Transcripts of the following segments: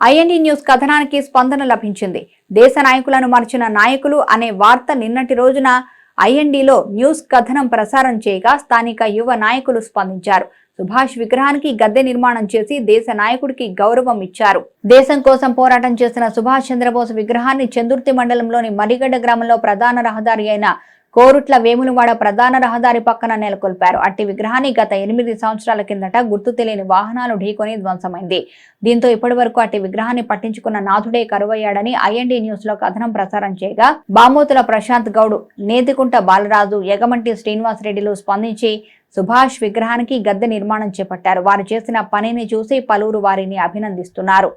IND news కథనానికి స్పందన లభించింది. దేశ నాయకులను మర్చిన నాయకులు అనే వార్త నిన్నటి రోజున ఐఎన్డిలో న్యూస్ కథనం ప్రసారం చేయగా స్థానిక యువ నాయకులు స్పందించారు. సుభాష్ విగ్రహానికి గద్దె నిర్మాణం చేసి దేశ నాయకుడికి గౌరవం ఇచ్చారు. దేశం కోసం పోరాటం చేసిన సుభాష్ చంద్రబోస్ విగ్రహాన్ని చందుర్తి మండలంలోని మరిగడ్డ గ్రామంలో ప్రధాన రహదారి అయిన కోరుట్ల వేములవాడ ప్రధాన రహదారి పక్కన నెలకొల్పారు. అట్టి విగ్రహాన్ని గత ఎనిమిది సంవత్సరాల కిందట గుర్తు తెలియని వాహనాలు ఢీకొని ధ్వంసమైంది. దీంతో ఇప్పటి వరకు అట్టి విగ్రహాన్ని పట్టించుకున్న నాథుడే కరువయ్యాడని ఐఎన్డి న్యూస్లో కథనం ప్రసారం చేయగా బామోతుల ప్రశాంత్ గౌడ్ నేతికుంట బాలరాజు యగమంటి శ్రీనివాస్ రెడ్డిలు స్పందించి సుభాష్ విగ్రహానికి గద్దె నిర్మాణం చేపట్టారు. వారు చేసిన పనిని చూసి పలువురు వారిని అభినందిస్తున్నారు.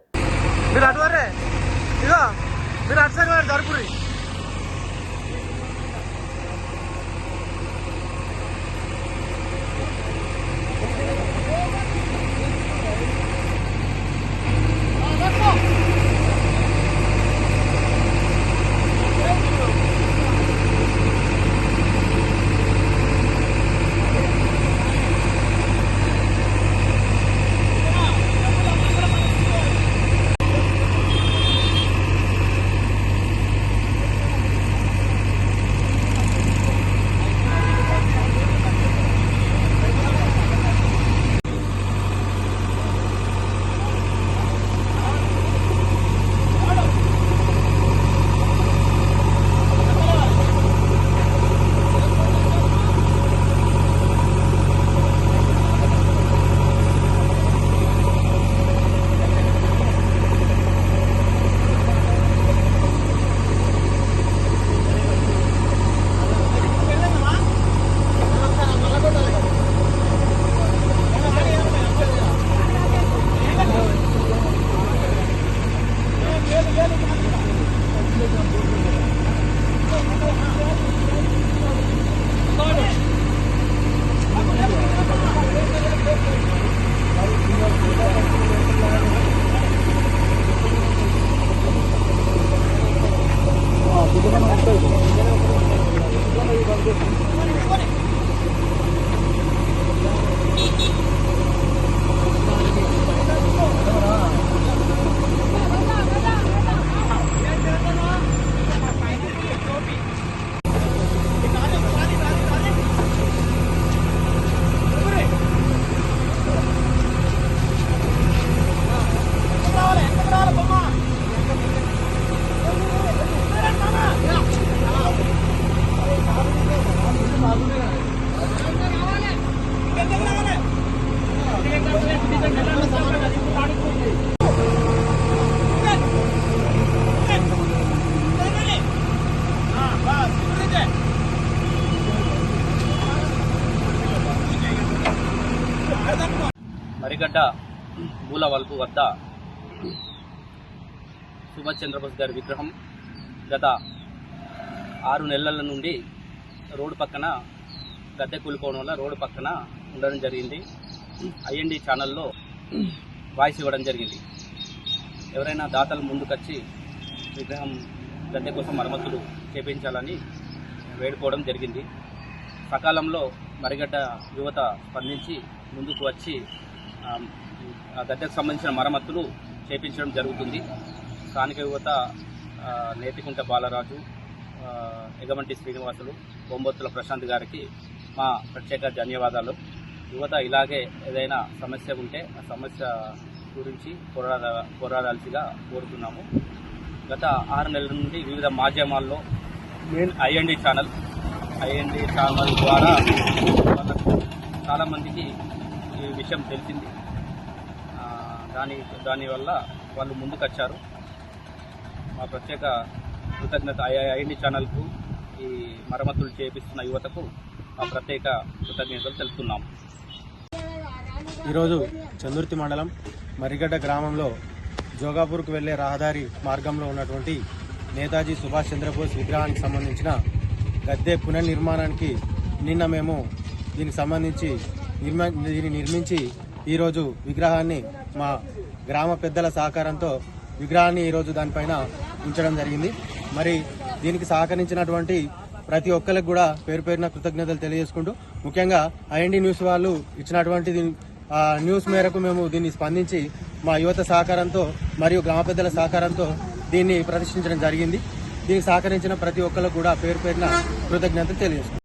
మీరు మరిగడ్డ మూల వల్పు వద్ద సుభాష్ చంద్రబోస్ గారి విగ్రహం గత ఆరు నెలల నుండి రోడ్డు పక్కన గద్దె కూలిపోవడం వల్ల రోడ్డు పక్కన ఉండడం జరిగింది. ఐఎన్డి ఛానల్లో వాయిస్ ఇవ్వడం జరిగింది. ఎవరైనా దాతలు ముందుకొచ్చి విగ్రహం గద్దె కోసం మరమ్మతులు చేపించాలని వేడుకోవడం జరిగింది. సకాలంలో మరిగడ్డ యువత స్పందించి ముందుకు వచ్చి గద్దెకు సంబంధించిన మరమ్మతులు చేపించడం జరుగుతుంది. స్థానిక యువత నేతికుంట బాలరాజు ఎగమంటి శ్రీనివాసులు బొంబొత్తుల ప్రశాంత్ గారికి మా ప్రత్యేక ధన్యవాదాలు. యువత ఇలాగే ఏదైనా సమస్య ఉంటే ఆ సమస్య గురించి పోరాడ పోరాడాల్సిగా కోరుతున్నాము. గత ఆరు నెలల నుండి వివిధ మాధ్యమాల్లో main IND channel IND channel ద్వారా వాళ్ళకు చాలామందికి ఈ విషయం తెలిసింది దాని దానివల్ల వాళ్ళు ముందుకొచ్చారు మా ప్రత్యేక కృతజ్ఞత ఐఎన్డి ఛానల్కు ఈ మరమ్మతులు చేపిస్తున్న యువతకు మా ప్రత్యేక కృతజ్ఞతలు తెలుపుతున్నాం ఈరోజు చందుర్తి మండలం మరిగడ్డ గ్రామంలో జోగాపూర్కు వెళ్ళే రహదారి మార్గంలో ఉన్నటువంటి నేతాజీ సుభాష్ చంద్రబోస్ విగ్రహానికి సంబంధించిన గద్దె పునర్నిర్మాణానికి నిన్న మేము దీనికి సంబంధించి నిర్మ దీన్ని నిర్మించి ఈరోజు విగ్రహాన్ని మా గ్రామ పెద్దల సహకారంతో విగ్రహాన్ని ఈరోజు దానిపైన ఉంచడం జరిగింది. మరి దీనికి సహకరించినటువంటి ప్రతి ఒక్కరికి కూడా పేరు పేరున కృతజ్ఞతలు తెలియజేసుకుంటూ ముఖ్యంగా ఐఎన్డి న్యూస్ వాళ్ళు ఇచ్చినటువంటి ఆ న్యూస్ మేరకు మేము దీన్ని స్పందించి మా యువత సహకారంతో మరియు గ్రామ పెద్దల సహకారంతో దీన్ని ప్రదర్శించడం జరిగింది. దీనికి సహకరించిన ప్రతి ఒక్కరికి కూడా పేరు పేరున కృతజ్ఞతలు తెలియజేస్తున్నాను